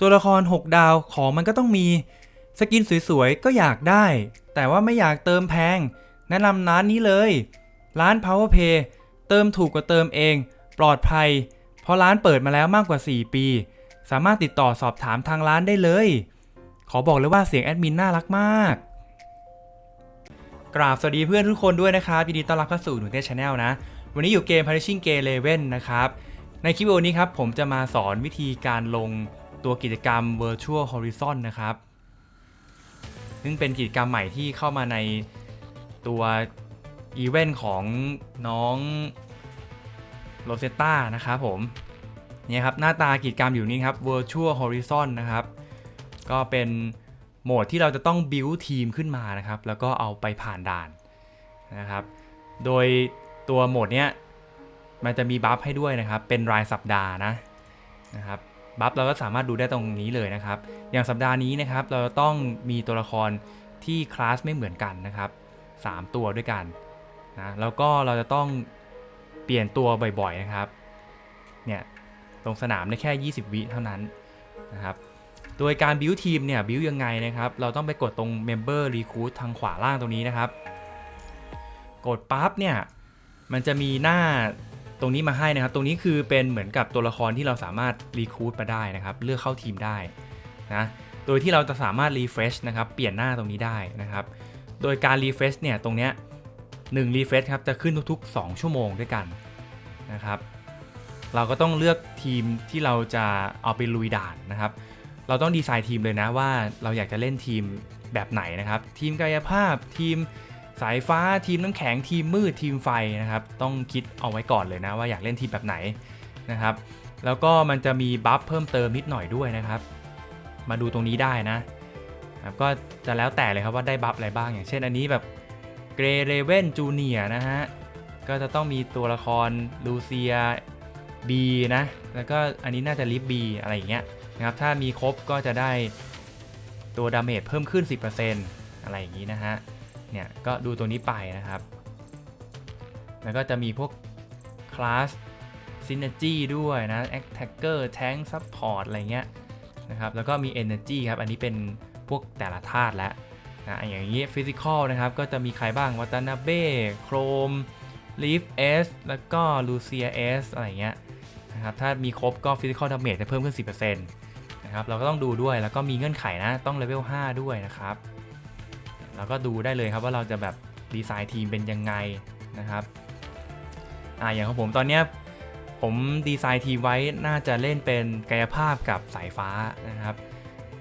ตัวละคร 6 ดาวของมันก็ต้องมี สกินสวยๆ ก็อยากได้ แต่ว่าไม่อยากเติมแพง แนะนำร้านนี้เลย ร้าน Power Pay เติมถูกกว่าเติมเอง ปลอดภัย เพราะร้านเปิดมาแล้วมากกว่า 4 ปี สามารถติดต่อสอบถามทางร้านได้เลย ขอบอกเลยว่าเสียงแอดมินน่ารักมาก กราบสวัสดีเพื่อนทุกคนด้วยนะครับยินดีต้อนรับเข้าสู่หนูเต้ชาแนลนะ วันนี้อยู่เกม Punishing Gay Eleven นะครับ ในคลิปวิดีโอนี้ครับผมจะมาสอนวิธีการลง ตัวกิจกรรม Virtual Horizon นะครับ ซึ่งเป็นกิจกรรมใหม่ที่เข้ามาในตัวอีเวนต์ของน้องโรเซตตานะครับผมเนี่ยครับหน้าตากิจกรรมอยู่นี่ครับ Virtual Horizon นะครับ ก็เป็นโหมดที่เราจะต้อง build ทีมขึ้นมานะครับ แล้วก็เอาไปผ่านด่านนะครับ โดยตัวโหมดเนี้ยมันจะมีบัฟให้ด้วยนะครับ เป็นรายสัปดาห์นะนะครับ บัฟเราก็สามารถดูได้ตรงนี้เลยนะครับ อย่างสัปดาห์นี้นะครับ เราต้องมีตัวละครที่คลาสไม่เหมือนกันนะครับ 3 ตัวด้วยกันนะแล้วก็เราจะต้องเปลี่ยนตัวบ่อยๆนะครับเนี่ยตรงสนามได้แค่ 20 วิเท่านั้นนะครับโดยการบิวทีมเนี่ยบิวยังไงนะครับ เราต้องไปกดตรง Member Recruit ทางขวาล่างตรงนี้นะครับ กดปั๊บเนี่ย มันจะมีหน้า ตรงนี้มาให้นะครับ ตรงนี้คือเป็นเหมือนกับตัวละครที่เราสามารถรีคูดมาได้นะครับ เลือกเข้าทีมได้นะ โดยที่เราจะสามารถรีเฟรชนะครับ เปลี่ยนหน้าตรงนี้ได้นะครับ โดยการรีเฟรชเนี่ย ตรงเนี้ยหนึ่งรีเฟรชครับ จะขึ้นทุกๆ 2 ชั่วโมงด้วยกันนะครับ เราก็ต้องเลือกทีมที่เราจะเอาไปลุยด่านนะครับ เราต้องดีไซน์ทีมเลยนะว่าเราอยากจะเล่นทีมแบบไหนนะครับ ทีมกายภาพ ทีม สายฟ้าทีมน้ำแข็งทีมมืดทีมไฟนะครับ ต้องคิดเอาไว้ก่อนเลยนะว่าอยากเล่นทีมแบบไหนนะครับ แล้วก็มันจะมีบัฟเพิ่มเติมนิดหน่อยด้วยนะครับ มาดูตรงนี้ได้นะครับก็จะแล้วแต่เลยครับว่าได้บัฟอะไรบ้างอย่างเช่นอันนี้แบบเกรเรเวนจูเนียนะฮะก็จะต้องมีตัวละครลูเซียบีนะ แล้วก็อันนี้น่าจะลิฟบีอะไรอย่างเงี้ยนะครับถ้ามีครบก็จะได้ตัวดาเมจเพิ่มขึ้น 10%อะไรอย่างนี้นะฮะ เนี่ยก็ดูตัวนี้ไปนะครับ แล้วก็จะมีพวกคลาสซิน e r จีด้วยนะ Attacker Tank Support อะไรเงี้ยนะครับแล้วก็มี Energy ครับ อันนี้เป็นพวกแต่ละธาตุแล้วนะอย่างนี้ Physical นะครับ ก็จะมีใครบ้างวัตนาเบ้โครม Leaf S แล้วก็ Lucia S อะไรเงี้ยนะครับถ้ามีครบก็ Physical Damage จะเพิ่มขึ้น 10%นะครับเราก็ต้องดูด้วยแล้วก็มีเงื่อนไขนะ ต้องเลเวล5ด้วยนะครับ เราก็ดูได้เลยครับว่าเราจะแบบดีไซน์ทีมเป็นยังไงนะครับอ่าอย่างของผมตอนเนี้ผมดีไซน์ทีมไว้น่าจะเล่นเป็นกายภาพกับสายฟ้านะครับ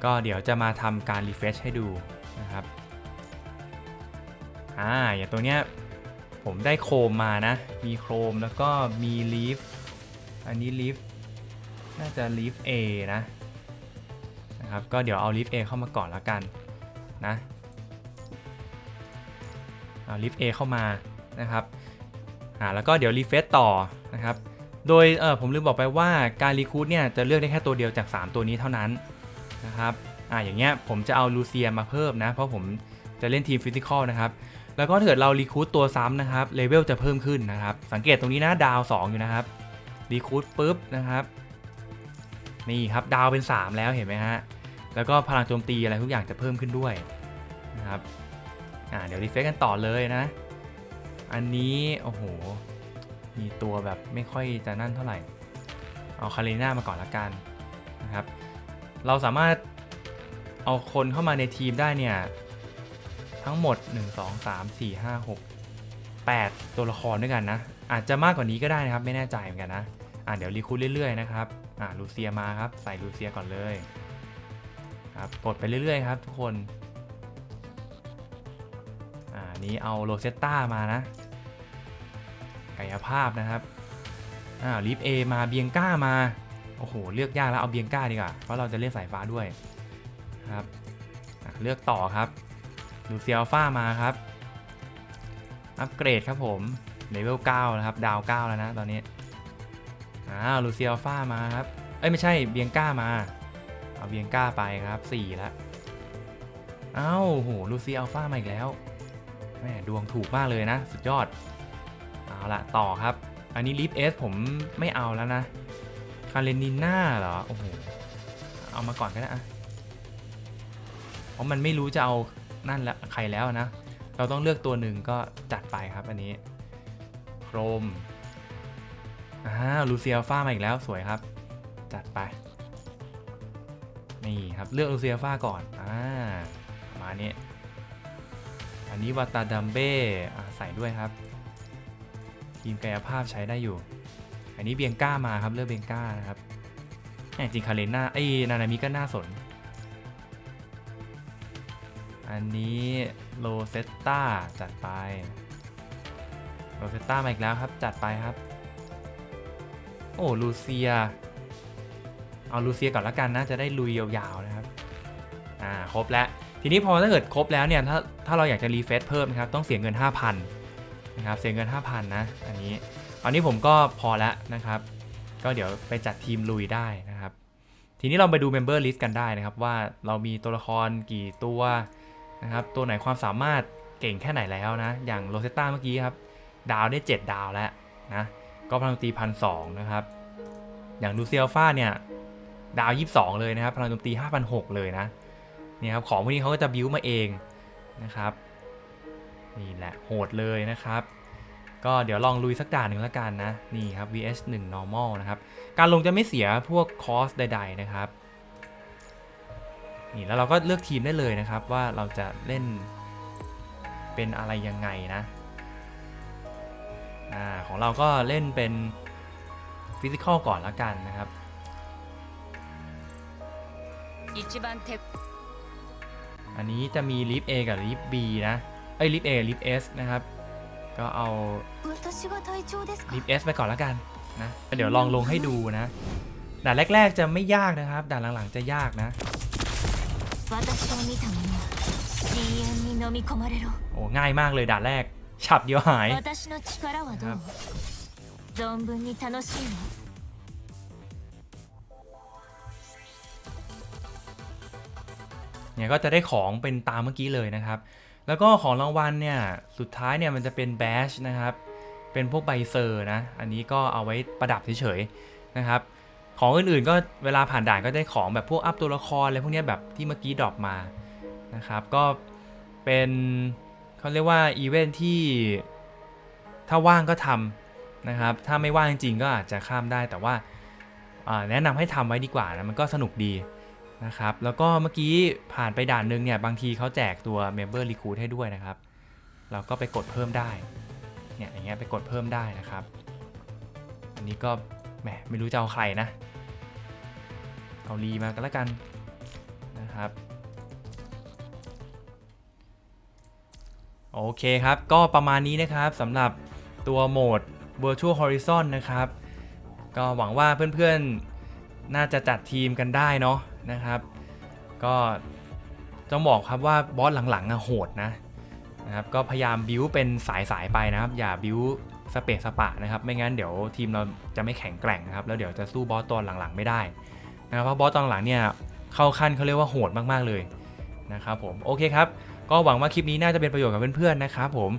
ก็เดี๋ยวจะมาทำการรีเฟรชให้ดูนะครับอ่าอย่างตัวเนี้ยผมได้โครมมานะ มีโครมแล้วก็มีลีฟ อันนี้ลีฟน่าจะลีฟ A นะนะครับ ก็เดี๋ยวเอาลีฟ A เข้ามาก่อนแล้วกันนะ ลิฟ A เข้ามานะครับอ่าแล้วก็เดี๋ยวรีเฟซต่อนะครับโดยเออผมลืมบอกไปว่าการรีคูดเนี่ยจะเลือกได้แค่ตัวเดียวจาก 3 ตัวนี้เท่านั้นนะครับอ่าอย่างเงี้ยผมจะเอาลูเซียมาเพิ่มนะ เพราะผมจะเล่นทีมฟิสิกอลนะครับแล้วก็ถ้าเกิดเรารีคูดตัวซ้ำนะครับเลเวลจะเพิ่มขึ้นนะครับ สังเกตตรงนี้นะดาว 2 อยู่นะครับรีคูดปุ๊บนะครับ นี่ครับดาวเป็น 3 แล้วเห็นไหมฮะแล้วก็พลังโจมตีอะไรทุกอย่างจะเพิ่มขึ้นด้วยนะครับ อ่าเดี๋ยวรีเฟซกันต่อเลยนะ อันนี้โอ้โห มีตัวแบบไม่ค่อยจะนั่นเท่าไหร่ เอาคาเรน่ามาก่อนละกันนะครับ เราสามารถเอาคนเข้ามาในทีมได้เนี่ย ทั้งหมด 1 2 3 4 5 6 8 ตัวละครด้วยกันนะ อาจจะมากกว่านี้ก็ได้นะครับ ไม่แน่ใจเหมือนกันนะอ่าเดี๋ยวรีคูดเรื่อยๆนะครับอ่าลูเซียมาครับ ใส่ลูเซียก่อนเลยครับกดไปเรื่อยๆครับทุกคน อ่านี้เอาโรเซตตามานะ กายภาพนะครับอ่าลิฟเอมาเบียงก้ามา โอ้โห เลือกยากแล้วเอาเบียงก้าดีกว่า เพราะเราจะเล่นสายฟ้าด้วยครับเลือกต่อครับ ดูเซียลฟ้ามาครับ อัปเกรดครับผมเลเวล9นะครับ ดาว 9 แล้วนะตอนนี้อ้าวลูเซียลฟ้ามาครับ เอ้ย ไม่ใช่เบียงก้ามา เอาเบียงก้าไปครับ4แล้วอ้าวโหลูซี่อัลฟามาอีกแล้ว แม่ดวงถูกมากเลยนะ สุดยอด เอาละต่อครับ อันนี้ลิฟเอสผมไม่เอาแล้วนะ คาเรนิน่าเหรอ โอ้โห เอามาก่อนก็ได้อะเพราะมันไม่รู้จะเอานั่นละใครแล้วนะ เราต้องเลือกตัวหนึ่งก็จัดไปครับอันนี้โครมอ่าลูเซียฟ้ามาอีกแล้วสวยครับ จัดไป นี่ครับเลือกลูเซียฟ้าก่อนอ่ามาณนี้ อันนี้วาตาดัมเบ้ใส่ด้วยครับทีมกายภาพใช้ได้อยู่ อันนี้เบียงก้ามาครับเลือกเบียงก้านะครับแหมจริงคาเลน่าไอ้ยนานามิก็น่าสน อันนี้โลเซตตาจัดไปโรเซตตามาอีกแล้วครับ จัดไปครับ โอ้ลูเซีย เอาลูเซียก่อนละกันนะ จะได้ลุยยาวๆนะครับ อ่า ครบแล้ว ทีนี้พอถ้าเกิดครบแล้วเนี่ย ถ้า ถ้าเราอยากจะรีเฟซเพิ่มนะครับต้องเสียเงิน 5,000นะครับเสียเงิน 5,000นะอันนี้อันนี้ผมก็พอแล้วนะครับ ก็เดี๋ยวไปจัดทีมลุยได้นะครับ ทีนี้เราไปดู Member List กันได้นะครับ ว่าเรามีตัวละครกี่ตัวนะครับตัวไหนความสามารถเก่งแค่ไหนแล้วนะ อย่างโรเซตตาเมื่อกี้ครับ ดาวได้ 7 ดาวแล้วนะก็พลังโจมตีพันสนะครับ อย่างดูเซียลฟาเนี่ยดาว 22 เลยนะครับ พลังโจมตี5,600เลยนะนี่ครับของพวกนี้เขาก็จะบิวมาเอง นะครับ นี่แหละโหดเลยนะครับ ก็เดี๋ยวลองลุยสักด่านหนึ่งละกันนะ นี่ครับ vs 1 normal นะครับ การลงจะไม่เสียพวกคอสใด ๆ นะครับ นี่แล้วเราก็เลือกทีมได้เลยนะครับว่าเราจะเล่นเป็นอะไรยังไงนะอ่าของเราก็เล่นเป็นฟิสิกอลก่อนละกันนะครับ อันนี้จะมีลิฟต์ A กับลิฟต์ B นะไอ้ลิฟต์ A ลิฟต์ S นะครับ ก็เอาลิฟต์ S ไปก่อนแล้วกันนะเดี๋ยวลองลงให้ดูนะด่านแรก ๆ จะไม่ยากนะครับด่านหลังๆจะยากนะโอ้ง่ายมากเลยด่านแรก ฉับเดียวหายครับ เนี่ยก็จะได้ของเป็นตามเมื่อกี้เลยนะครับ แล้วก็ของรางวัลเนี่ยสุดท้ายเนี่ยมันจะเป็นแบชนะครับ เป็นพวกใบเซอร์นะ อันนี้ก็เอาไว้ประดับเฉยๆนะครับ ของอื่นๆก็เวลาผ่านด่านก็ได้ของแบบพวกอัพตัวละครอะไรพวกนี้แบบที่เมื่อกี้ดรอปมานะครับ ก็เป็นเขาเรียกว่าอีเวนท์ที่ถ้าว่างก็ทำนะครับ ถ้าไม่ว่างจริงๆก็อาจจะข้ามได้แต่ว่าอ่าแนะนำให้ทำไว้ดีกว่านะมันก็สนุกดี นะครับ แล้วก็เมื่อกี้ผ่านไปด่านหนึ่งเนี่ย บางทีเขาแจกตัว Member Recruit ให้ด้วยนะครับ เราก็ไปกดเพิ่มได้ เนี่ยอย่างเงี้ยไปกดเพิ่มได้นะครับ อันนี้ก็แหมไม่รู้จะเอาใครนะ เอารีมากันแล้วกันนะครับโอเคครับ ก็ประมาณนี้นะครับสำหรับตัวโหมด Virtual Horizon นะครับ ก็หวังว่าเพื่อนๆ น่าจะจัดทีมกันได้เนาะ นะครับ ก็ต้องบอกครับว่าบอสหลังๆอะโหดนะนะครับก็พยายามบิวเป็นสายๆไปนะครับ อย่าบิวสเปซสปะนะครับ ไม่งั้นเดี๋ยวทีมเราจะไม่แข็งแกร่งนะครับแล้วเดี๋ยวจะสู้บอสตอนหลังๆไม่ได้นะครับเพราะบอสตอนหลังเนี่ยเข้าขั้นเขาเรียกว่าโหดมากๆเลยนะครับผมโอเคครับก็หวังว่าคลิปนี้น่าจะเป็นประโยชน์กับเพื่อนๆนะครับผม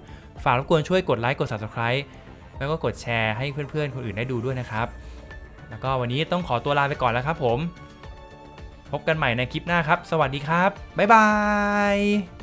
ฝากรบกวนช่วยกดไลค์กด subscribe แล้วก็กดแชร์ให้เพื่อนๆ คนอื่นได้ดูด้วยนะครับ แล้วก็วันนี้ต้องขอตัวลาไปก่อนแล้วครับผม พบกันใหม่ในคลิปหน้าครับ สวัสดีครับ บ๊ายบาย